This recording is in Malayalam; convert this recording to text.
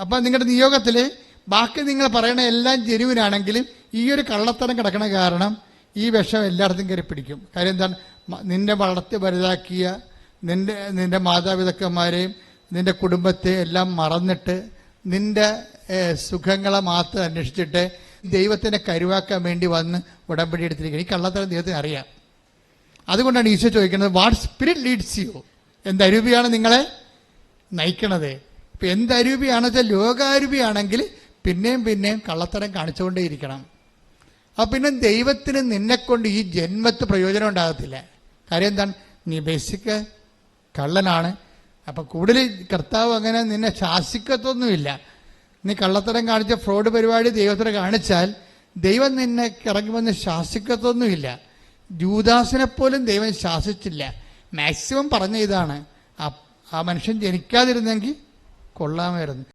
അപ്പം നിങ്ങളുടെ നിയോഗത്തിൽ ബാക്കി നിങ്ങൾ പറയണ എല്ലാം ജെനുവിനാണെങ്കിലും ഈ ഒരു കള്ളത്തരം കിടക്കണ കാരണം ഈ വിഷം എല്ലായിടത്തും കയറി പിടിക്കും. കാര്യം എന്താണ്? നിന്നെ വളർത്തി വലുതാക്കിയ നിന്റെ നിന്റെ മാതാപിതാക്കന്മാരെയും നിന്റെ കുടുംബത്തെ എല്ലാം മറന്നിട്ട് നിന്റെ സുഖങ്ങളെ മാത്രം അന്വേഷിച്ചിട്ട് ദൈവത്തിനെ കരുവാക്കാൻ വേണ്ടി വന്ന് ഉടമ്പടി എടുത്തിരിക്കുക ഈ കള്ളത്തരം ദൈവത്തിന് അറിയാം. അതുകൊണ്ടാണ് ഈശോ ചോദിക്കുന്നത് വാട്ട് സ്പിരിറ്റ് ലീഡ്സ് യു എന്ത് അരൂപിയാണ് നിങ്ങളെ നയിക്കണത്? ഇപ്പം എന്ത് അരൂപിയാണെന്ന് വെച്ചാൽ ലോകാരൂപിയാണെങ്കിൽ പിന്നെയും പിന്നെയും കള്ളത്തരം കാണിച്ചുകൊണ്ടേയിരിക്കണം. അപ്പം പിന്നെ ദൈവത്തിന് നിന്നെക്കൊണ്ട് ഈ ജന്മത്ത് പ്രയോജനം ഉണ്ടാകത്തില്ല. കാര്യം എന്താണ്? നീ ബേസിക് കള്ളനാണ്. അപ്പം കൂടുതൽ കർത്താവ് അങ്ങനെ നിന്നെ ശാസിക്കത്തൊന്നുമില്ല. നീ കള്ളത്തരം കാണിച്ച ഫ്രോഡ് പരിപാടി ദൈവത്തിന് കാണിച്ചാൽ ദൈവം നിന്നെ ഇറങ്ങി വന്ന് ശാസിക്കത്തൊന്നുമില്ല. ജൂദാസിനെ പോലും ദൈവം ശാസിച്ചില്ല. മാക്സിമം പറഞ്ഞ ഇതാണ്. ആ മനുഷ്യൻ ജനിക്കാതിരുന്നെങ്കിൽ കൊള്ളാമായിരുന്നു.